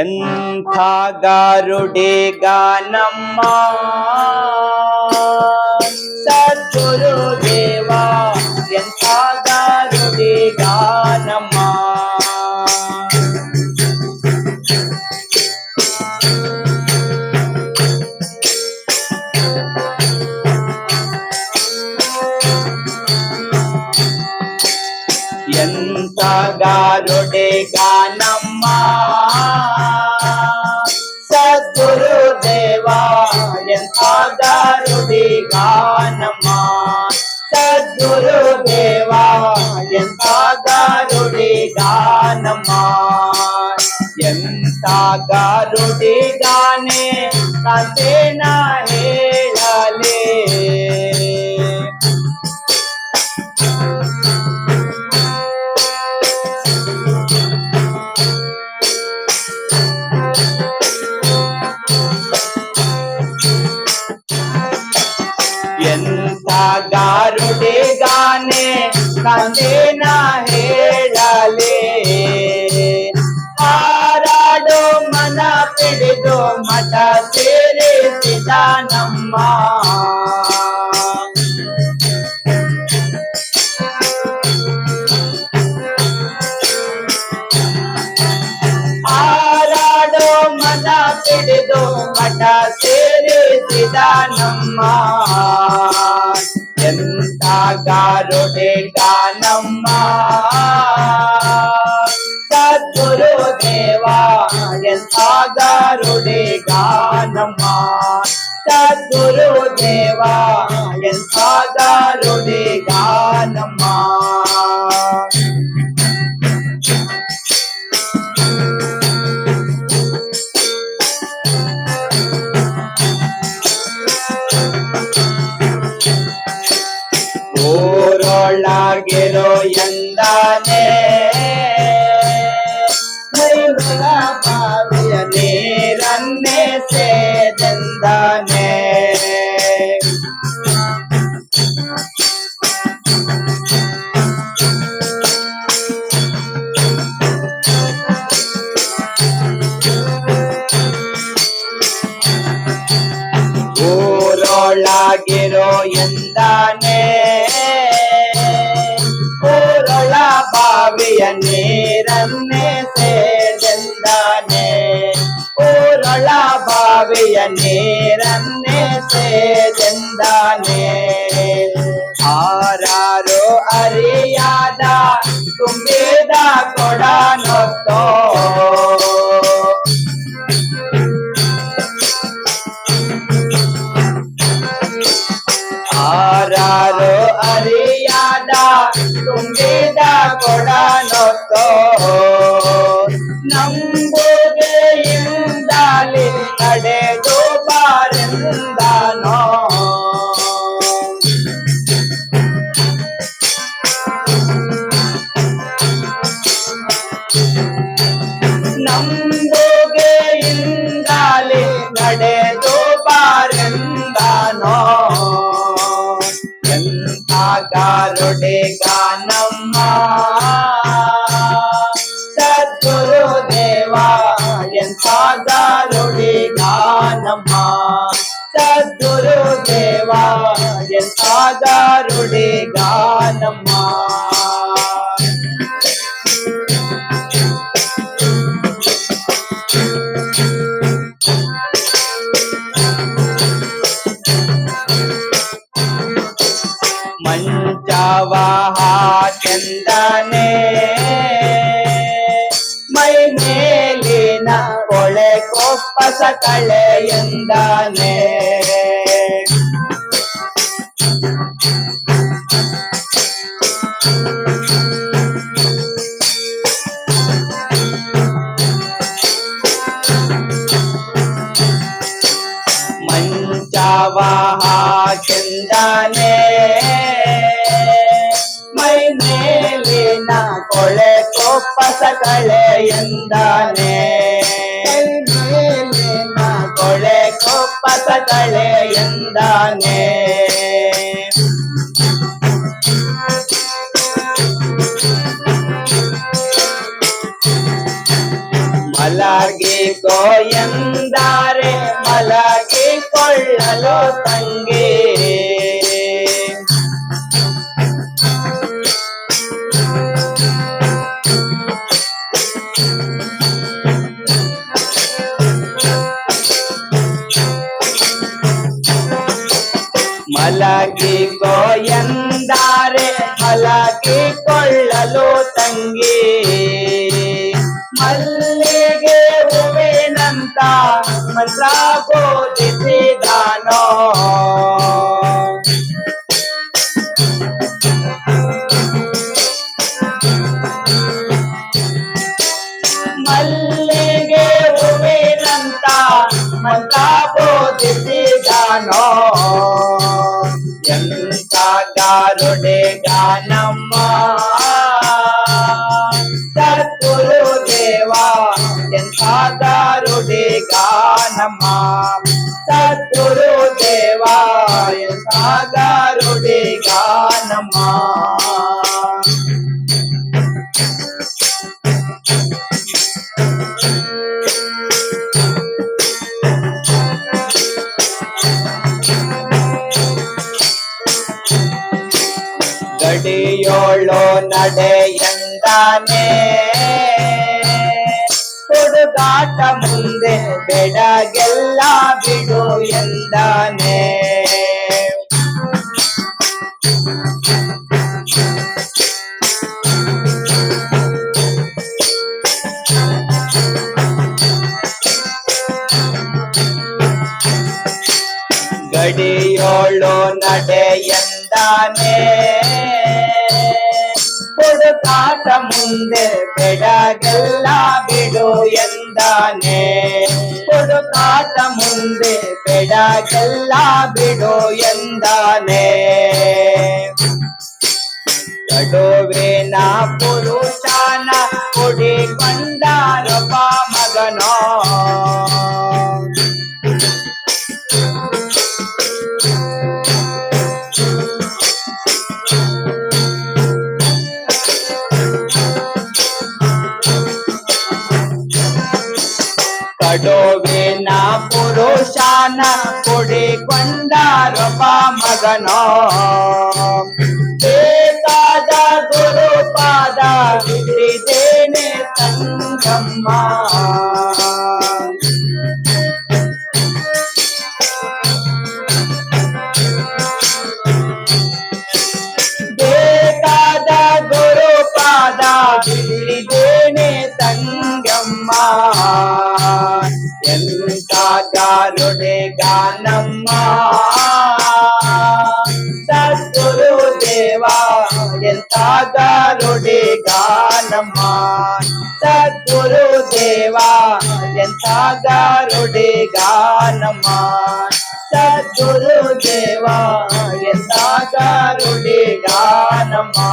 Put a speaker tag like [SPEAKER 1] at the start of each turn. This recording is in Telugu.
[SPEAKER 1] ಎಂಥ ಗಾರುಡಿ ಗಾನಮ್ಮ గురుదేవా ఎంతాదరుడి గానమా సద్గురుదేవా ఎంతాదరుడి గానమా ఎంత గారుడి గానే కంటే నానే కళాకారుడి గానే కందిన హేళలే. ఆరాడు మన పిడిదు మట సిరి సిదానమ్మ ఆరాడు మన పిడిదు మట సిరి సిదానమ్మ గారుడి గానమ్మ సద్గురు దేవా ఎంత గానమ్మ సద్గురు దేవా ಕೊಳ್ಳಾಗಿರೋ ಎಂದಾನೆ. ஆவிய நேரம் சேர்ந்தானே ஓரளா பாவிய நேரம் சேர்ந்தானே ஆராரோ அறியா ಕೊಡನೊತ್ತೋ ನಂಬುಗೆಯಿಂದಲೇ ನಡೆದು ಬಾರೆಂದನೋ ನಂಬುಗೆಯಿಂದಲೇ ನಡೆದು ಬಾರೆಂದನೋ ಎಂಥ ಗಾನಮ್ಮ ಮಂಚವಾಹ ಚಂದನೆ ಮೈ ಮೇಲಿನ ಕೊಳೆ ಕೊಪ್ಪಸ ಕಳೆ ಕೊಪ್ಪಸ ಕಳೆ ಎಂದಾನೆ ಮೇಲಿನ ಕೊಳೆ ಕೊಪ್ಪಸ ಕಳೆ ಎಂದಾನೆ ಮಲ ಮಲಗಿಕೋ ಎಂದರೆ ಮಲಗಿಕೊಳ್ಳಲು ತಂಗಿ ಮಲಗಿಕೋ ಎಂದರೆ ಮಲಗಿಕೊಳ್ಳಲು ತಂಗಿ. ಮಲ್ಲಿಗೆ ಹೂವಿನಂತ ಮಂತ್ರ ಬೋಧಿಸಿದಾನೋ. ಮಲ್ಲಿಗೆ ಹೂವಿನಂತ ಮಂತ್ರ ಬೋಧಿಸಿದಾನೋ. ಗಾನಮ್ಮ ಸದ್ಗುರು ದೇವಾ ಎಂತ ಗಾರುಡೆ ಗಾನಮ್ಮ ಗಡಿಯೋಳು ನಡೆಯಂದಾನೆ ಹುಡುಗಾಟ ಮುಂದೆ ಬೆಡಗೆಲ್ಲ ಬಿಡು ಎಂದಾನೆ ಗಡಿಯೋಳು ನಡೆಯಂದಾನೆ ಹುಡುಕಾಟ ಮುಂದೆ ಬೆಡಗೆಲ್ಲ ಬಿಡು ಎಂದಾನೆ ಹುಡುಕಾಟ ಮುಂದೆ ಬೆಡಗೆಲ್ಲ ಬಿಡು ಎಂದಾನೆ ಕಡುವಿನ ಪುರುಷನ ಕುಡಿಕೊಂಡಾನೊಬ್ಬ ಪುರುಷನ ಕುಡಿಕೊಂಡಾರೊಬ್ಬ ಮಗನೋ ಬೇಕಾದ ಗುರುಪಾದ ಬಿಟ್ಟಿದ್ದೇನೆ ಸಂಗಮ್ಮ దేవా ఎంత గారుడి గానమా సద్గురు దేవా ఎంత గారుడి గానమా